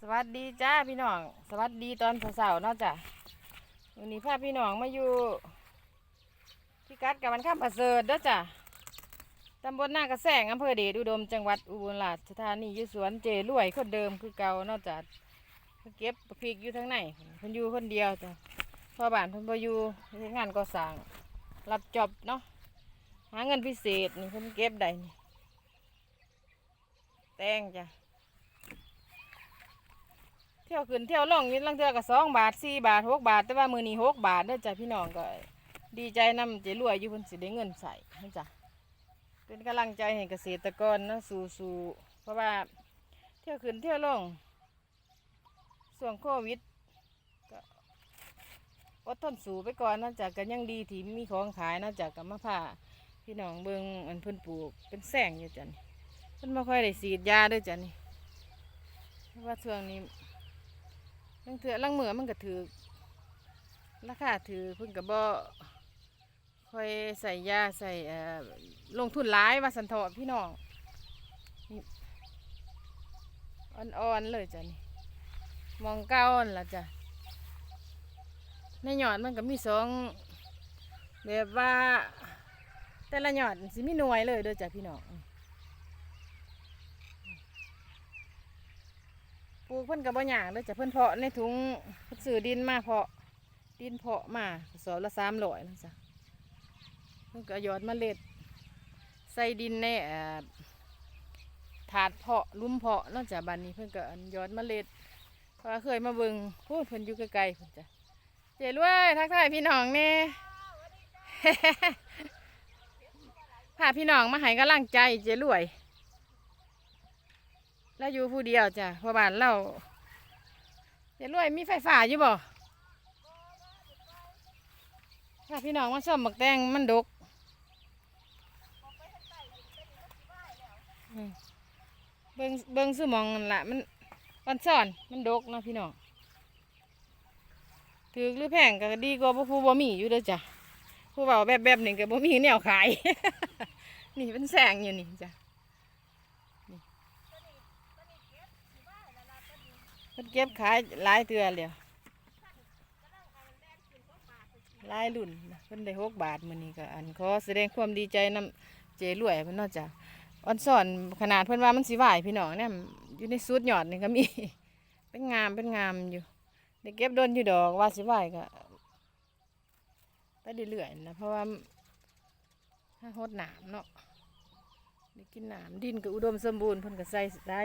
สวัสดีจ้าพี่น้อง สวัสดีตอนเสาร์ๆเนาะจ้ะวันนี้พาพี่น้องมาอยู่ที่กัดกับมันข้ามประเสริฐเด้อจ้ะตำบลหน้ากระแสงอำเภอเดชอุดมจังหวัดอุบลราชธานีอยู่สวนเจรวยคนเดิมคือเก่าเนาะจ้ะเก็บพริกอยู่ทั้งในเพิ่นอยู่คนเดียวจ้ะพ่อบ้านเพิ่นบ่อยู่งานก่อสร้าง รับจอบเนาะหาเงินพิเศษนี่เพิ่นเก็บได้นี่แตงจ้ะ เที่ยวขึ้นเที่ยวลงอยินลังเทือก็สองบาทสี่บาทหกบาท แต่ว่ามือนี้หกบาทเด้อจ้ะพี่น้องก็ ดีใจนำเจรวยอยู่เพิ่นสิได้เงินใส่นะจ้ะเป็นกำลังใจให้เกษตรกรนะสู้สู้ๆเพราะว่า เที่ยวขึ้นเที่ยวลงส่วงโควิดก็อดทนสู้ไปก่อนนะจ้ะก็ยังดีที่มีของขายนะจ้ะกับมะพร้าวพี่น้องเบิงอันเพิ่นปลูกเป็นแสงอยู่จ้ะนี่เพิ่นไม่ค่อยได้ฉีดยาด้วยจ้ะนี่เพราะว่าช่วงนี้ ลังเถื่อลังเหมือมันก็ถือราคาถือเพิ่นก็บ่ค่อยใส่ยาใส่ลงทุนหลายว่าสันเถาะพี่น้องอ่อนๆเลยจ้ะนี่มองเก้าอ่อนละจ้ะในหยอดมันก็มีสองแบบว่า แต่ละหยอดสิมีหน่วยเลยเด้อจ้ะพี่น้อง ลูกเพิ่นกับบ่หยางเลยจะเพิ่นเพาะในถุงเพิ่นซื้อดินมาเพาะดินเพาะมาสอบละสามร้อยนะจ้ะเพิ่นก็หยอดเมล็ด ใส่ดินในเอ่อถาดเพาะลุ่มเพาะเนอกจากบันนี้เพิ่นก็ยอดเมล็ดเพราะเคยมาเบิ่งพูดเพิ่นอยู่ไกลๆเพิ่นจ้ะเจ๋รวยทักทายพี่น้องแน่พาพี่น้องมาให้กำลังใจเจ๋รวย เราอยู่ผู้เดียวจ้ะเพราะบ้านเราเดี๋ยวรวยมีไฟฟ้าอยู่บ่ถ้าพี่น้องมาชมหมักแตงมันดกอืมเบิงเบิงซื้อมองนั่นละมันมันซ่อนมันดกนะพี่น้องถือหรือแพงก็ดีกว่าผู้บ่มีอยู่เด้อจ้ะผู้เบาแบบแบบๆนี่งก็บ่มีแนวขาย นี่เป็นแสงอยู่นี่จ้ะ เพิ่นเก็บขายหลายเตือเลยหลายรุ่นเพิ่นได้หกบาทมื้อนี้ก็อันขอแสดงความดีใจนำเจรวยเพิ่นนอกจากอ่อนสอนขนาดเพิ่นว่ามันสิไหวพี่น้องเนี่ยอยู่ในสุดยอดนี่ก็มี เป็นงามเป็นงามอยู่ได้เก็บโดนอยู่ดอกว่าสิไหวก็ไปเรื่อยๆนะเพราะว่าถ้าหดหนามเนาะได้กินหนามดินก็อุดมสมบูรณ์เพิ่นก็ใส่ได้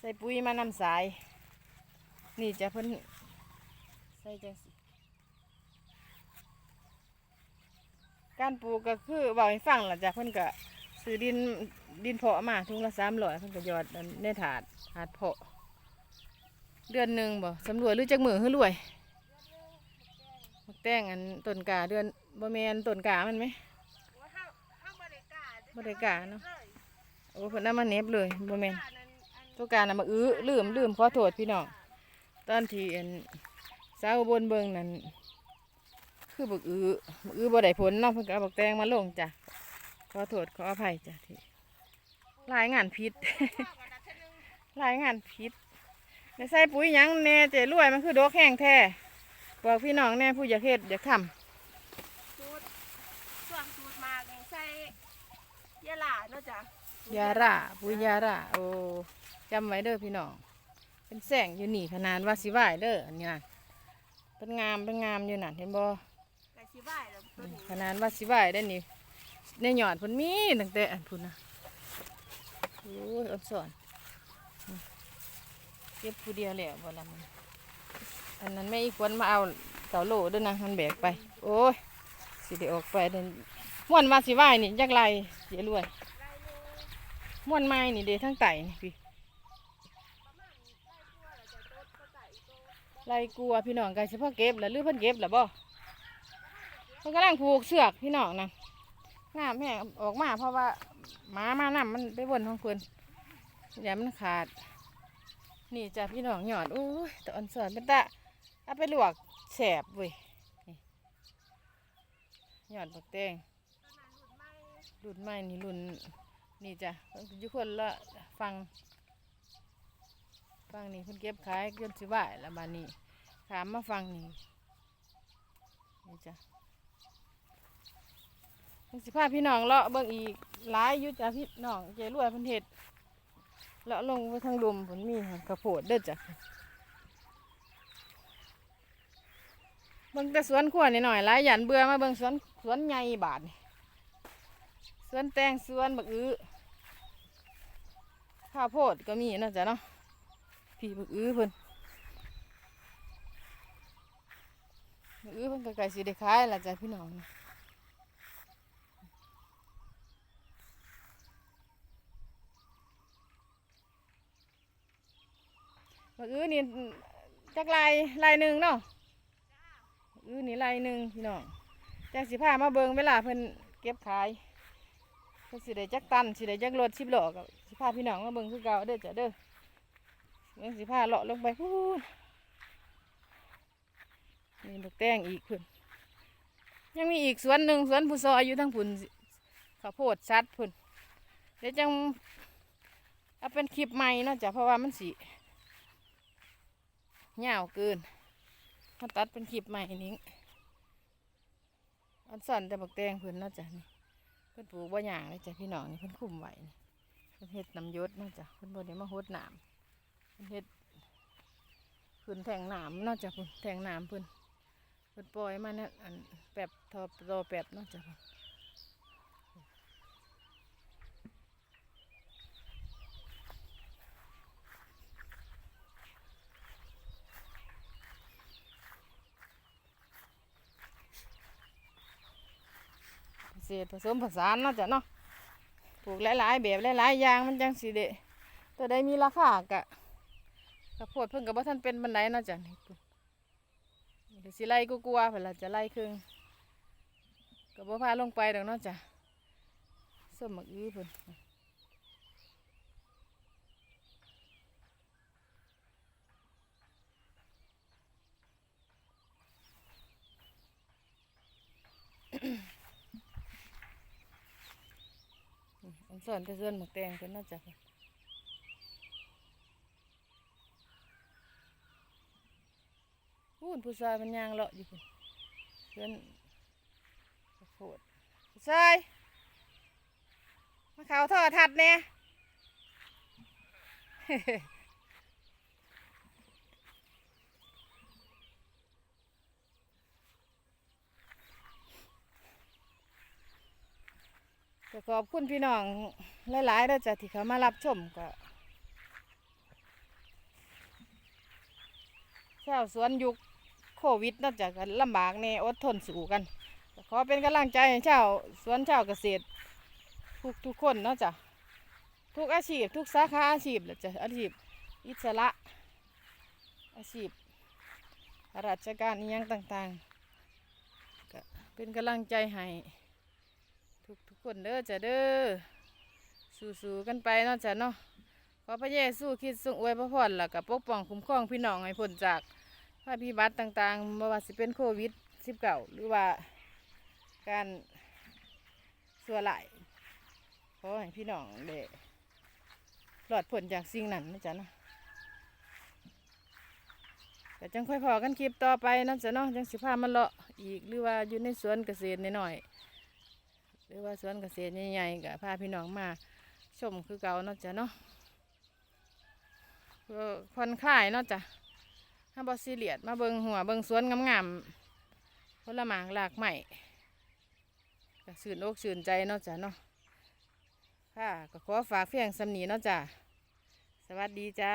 ใส่ปุ๋ยมานำสาย นี่จะเพิ่นใส่จังสิการปลูกก็คือบอกให้ฟังหลังจากเพิ่นก็ซื้อดินดินเพาะมาทุงละสามร้อยเพิ่นก็หยอดอันในถาดถาดเพาะ เดือนหนึ่งบ่สำรวจหรือจักมือให้รวยมักแต้งอันต้นกาเดือนบ่แมนต้นกามันไหมบ่ได้กาเนาะโอ้เพิ่นเอามาเน็บเลยบ่แมนตัวการน่ะมาอื้อลืมลืมขอโทษพี่น้อง ตอนที่อันสาวบนเบิงนั่นคือบักอื้อบักอื้อบ่ได้ผลเนาะเพิ่นก็เอาบักแตงมาลงจ้ะขอโทษขออภัยจ้ะที่รายงานผิดรายงานผิดในใส่ปุ๋ยหยังแน่เจรวยมันคือดอกแห้งแท้บอกพี่น้องแน่ผู้อยากเฮ็ดอยากทสูตรส่วนสูตรมากนี่ใส่ยาหลาเนาะจ้ะำยาร่าปุ๋ยยาร่าโอ้จำไว้เด้อพี่น้อง เป็นแสงอยู่นี่ขนาดว่าสิไหวเด้ออันนี้นะเป็นงามเป็นงามอยู่น่ะเห็นบ่ไก่ชีไหวแล้วตัวนี้ขนาดว่าสิไหวได้นี่ในหยอดเพุ่นมีตั้งแต่อันพุ่นนะโอ้ยอดสอนอืมเก็บผู้เดียวแล้วบ่ละมันอันนั้นไม่อีกคนมาเอาเสาโหลด้วยนะมันแบกไป โอ้ยสิได้ออกไปเดินม่วนมาสิไหวนี่จักไรเสียรวยม่วนไม้นี่เด้ทั้งไต่นี่พี่ ไล่กลัวพี่น้องกันเฉพาะเก็บแล้วหรือเพิ่นเก็บแล้วบ่มันกำลังผูกเสือกพี่น้องนะงามแม่ออกมาเพราะว่าหมามานํมันไปบนของเพื่นอย่ามันขาด นี่จ้ะพี่น้องหยอดโอ้ยตอนสอนเป็นตะเอาไปลวกแสบเว้ยหยอดบักแตงรุ่นใหม่นี่รุ่นนี่จ้ะอยู่คนละฟัง ฟังนี่เพิ่นเก็บขายจนสิบ่ายแล้วบานนี้ขามมาฟังนี่นี่จ้ะเพิ่นสิพาพี่น้องเลาะเบิ่งอีกหลายอยู่จ้ะพี่น้องเจรวยเพิ่นเฮ็ดเลาะลงไปทางลุมเพิ่นมีข้าโพดเด้อจ้ะเบิ่งแต่สวนขวนี่หน่อยหลายหยันเบื่อมาเบิ่งสวนสวนใหญ่บาดนี่สวนแตงสวนบักอื้อข้าวโพดก็มีนาะจ้ะเนาะ พี่บักอื้อเพิ่นบักอื้อเพิ่นก็ไก่สีได้ขายละจ้ะพี่น้องนะบักอื้อนี่จักลายลายหนึ่งเนาะอื้อนี่ลายหนึ่งพี่น้องจังสิพามาเบิ่งเวลาเพิ่นเก็บขายเพิ่นสิได้จักตันสิได้จักรถสิบล้อกสิพาพี่น้องมาเบิ่งคือเก่าเด้อจ้ะเด้อ ยังสิพาเลาะลงไปพูนมีบักแตงอีกพุ่นยังมีอีกสวนหนึ่งสวนผู้ซอยอยู่ทั้งพุ่นข้าวโพดชัดพุ่นเดี๋ยวจังเอาเป็นคลิปใหม่เนาะจ้ะเพราะว่ามันสิยวเกินมาตัดเป็นคลิปใหม่นี้อันสั่นแต่บักแตงเพิ่นเนาะจ้ะนี่เพิ่นปลูกบ่หยางเลยจ้ะพี่น้องนี่เพิ่นคุมไว้นี่เพิ่นเฮ็ดน้ำยศเนาะจ้ะเพิ่นบ่ได้มาหดน้ำ เฮ็ดพื้นแทงน้ำนอกจากพื้นแทงน้ำพื้นพื้นปล่อยมาเนี่ยอันแบบทอตอแบบนอกจากเศษผสมผสานเนาะจ้ะเนาะปลูกหลายๆแบบหลายๆอย่างมันจังสิเดะตัวใดมีราคากะ ข้าวโพดเพิ่งกับว่าท่านเป็นบันไดนะจ้ะนี่สิไล่กูกลัวเพิ่นละจะไล่ครึ่งกับว่าพาลงไปดอกนาะจ้ะส้มหมักอื้อเพิ่นอันสอนแต่ส่วนหมักแตงเพิ่นเนาะจ้ะ นผู้ชายมันยางเลาะอยู่พุ่นเพื่อนข้าวโพดผู้ชายมาเขาทอดทัดเนี่ยก็ขอบคุณพี่น้องหลายๆแล้วจ้ะที่เขามารับชมก็ชาวสวนยุค โควิดนอกจากกันลำบากในอดทนสู้กัน ขอเป็นกำลังใจให้ชาวสวนชาวเกษตร ทุกทุกคนเนาะจ้ะทุกอาชีพ ทุกสาขาอาชีพเลยจ้ะอาชีพอิสระอาชีพราชการยังต่างๆก็เป็นกำลังใจให้ทุกทุกคนเด้อจ้ะเด้อสู้ๆกันไปเนาะจ้ะเนาะขอพระเยซูคริดทรงอวยพระพรแล้วก็ปกป้องคุ้มครองพี่น้องให้พ้นจาก ภัยพิบัติต่างๆไม่ว่าสิเป็นโควิด19หรือว่าการสัวไหลขอให้พี่น้องได้หลอดพ้นจากสิ่งนั้นนะจ๊ะนะแต่จังค่อยพอกันคลิปต่อไปนาะจ้ะเนาะจังสิพามันเลาะอีกหรือว่าอยู่ในสวนเกษตรน้อยๆหรือว่าสวนเกษตรใหญ่ๆก็พาพี่น้องมาชมคือเก่านาะจ้ะเนาะเพื่อผ่อนคลายนาะจ้ะ ถ้าบอซีเลียดมาเบิงหัวเบิงสวนงามๆผลหมากหลากใหม่ก็สื่นอกสื่นใจเนาะจ้ะเนาะค่ะก็ขอฝากเพียงสำนีเนาะจ้ะสวัสดีจ้า